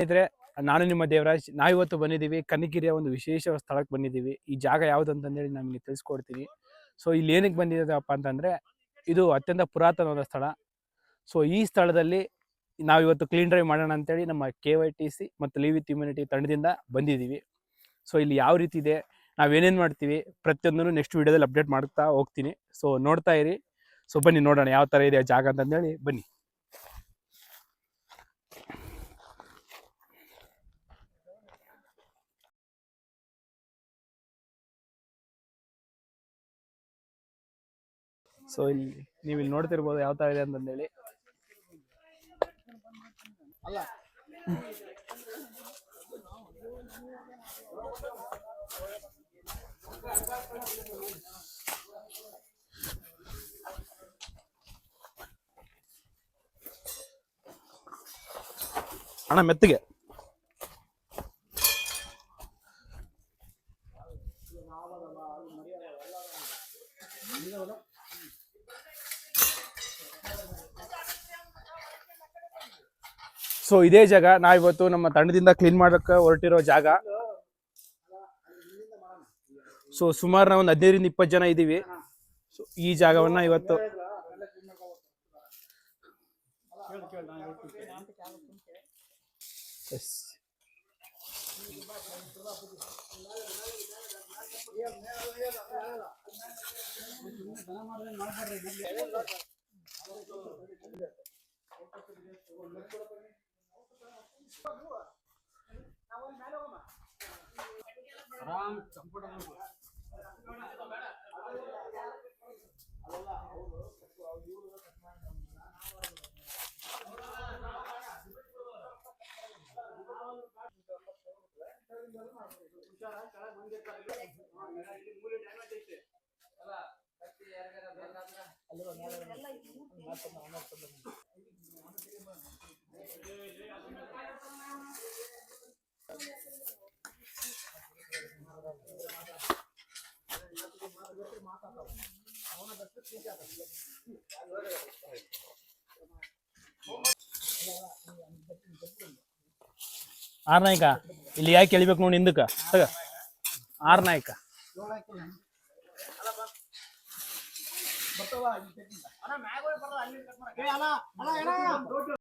ಸ್ನೇಹಿತರೆ, ನಾನು ನಿಮ್ಮ ದೇವರಾಜ್. ನಾವಿವತ್ತು ಬಂದಿದ್ದೀವಿ ಕನಗಿರಿಯ ಒಂದು ವಿಶೇಷ ಸ್ಥಳಕ್ಕೆ ಬಂದಿದ್ದೀವಿ. ಈ ಜಾಗ ಯಾವುದು ಅಂತಂದೇಳಿ ನಮಗೆ ತಿಳಿಸ್ಕೊಡ್ತೀನಿ. ಸೊ, ಇಲ್ಲಿ ಏನಕ್ಕೆ ಬಂದಿದ್ದಪ್ಪ ಅಂತಂದರೆ, ಇದು ಅತ್ಯಂತ ಪುರಾತನವಾದ ಸ್ಥಳ. ಸೊ, ಈ ಸ್ಥಳದಲ್ಲಿ ನಾವಿವತ್ತು ಕ್ಲೀನ್ ಡ್ರೈವ್ ಮಾಡೋಣ ಅಂತೇಳಿ ನಮ್ಮ ಕೆ ವೈ ಟಿ ಸಿ ಮತ್ತು ಲಿವ್ ವಿತ್ ಇಮ್ಯುನಿಟಿ ತಂಡದಿಂದ ಬಂದಿದ್ದೀವಿ. ಸೊ, ಇಲ್ಲಿ ಯಾವ ರೀತಿ ಇದೆ ನಾವೇನೇನು ಮಾಡ್ತೀವಿ, ಪ್ರತಿಯೊಂದನ್ನು ನೆಕ್ಸ್ಟ್ ವೀಡಿಯೋದಲ್ಲಿ ಅಪ್ಡೇಟ್ ಮಾಡ್ತಾ ಹೋಗ್ತೀನಿ. ಸೊ, ನೋಡ್ತಾ ಇರಿ. ಸೊ, ಬನ್ನಿ ನೋಡೋಣ ಯಾವ ಥರ ಇದೆ ಜಾಗ ಅಂತಂದೇಳಿ ಬನ್ನಿ. ಸೊ ಇಲ್ಲಿ ನೀವು ಇಲ್ಲಿ ನೋಡ್ತಿರ್ಬೋದು ಯಾವ ತರ ಇದೆ ಅಂತಂದೇಳಿ. ಅಣ್ಣ ಮೆತ್ತಗೆ. ಸೊ ಇದೇ ಜಾಗ ನಾವಿವತ್ತು ನಮ್ಮ ತಂಡದಿಂದ ಕ್ಲೀನ್ ಮಾಡಕ್ಕೆ ಹೊರಟಿರೋ ಜಾಗ. ಸೊ ಸುಮಾರು ನಾವು ಒಂದು ಹದಿನೈದರಿಂದ ಇಪ್ಪತ್ತು ಜನ ಇದ್ದೀವಿ. ಸೊ ಈ ಜಾಗವನ್ನ ಇವತ್ತು ನಾವೆಲ್ಲಾ ಹೋಗೋಣಾ ರಾಮ್ ಕಂಫರ್ಟಬಲ್ ಅಲ್ಲಲ್ಲ ಅವನು ಚಕ್ ಅವನು ನಾವು ಹೋಗೋಣಾ ನಾವು ಹೋಗಾ ಹೂಶಾರಾ ಕಳಗೆ ಬಂದಿರತಾರೆ ಎಲ್ಲಾ ಮೂಲೆ ಡೈಮಂಡ್ ಇದೆ ಅಲ್ಲ ಬತ್ತಿ ಯಾರಾದರೂ ಬಂದಾತ್ರ ಎಲ್ಲಾ ಇದು ಆರ್ ನಾಯ್ಕ ಇಲ್ಲಿ ಯಾಕೆ ಎಳಿಬೇಕು ನೋಡಿ ಹಿಂದಕ್ಕ? ಆರ್ ನಾಯ್ಕ.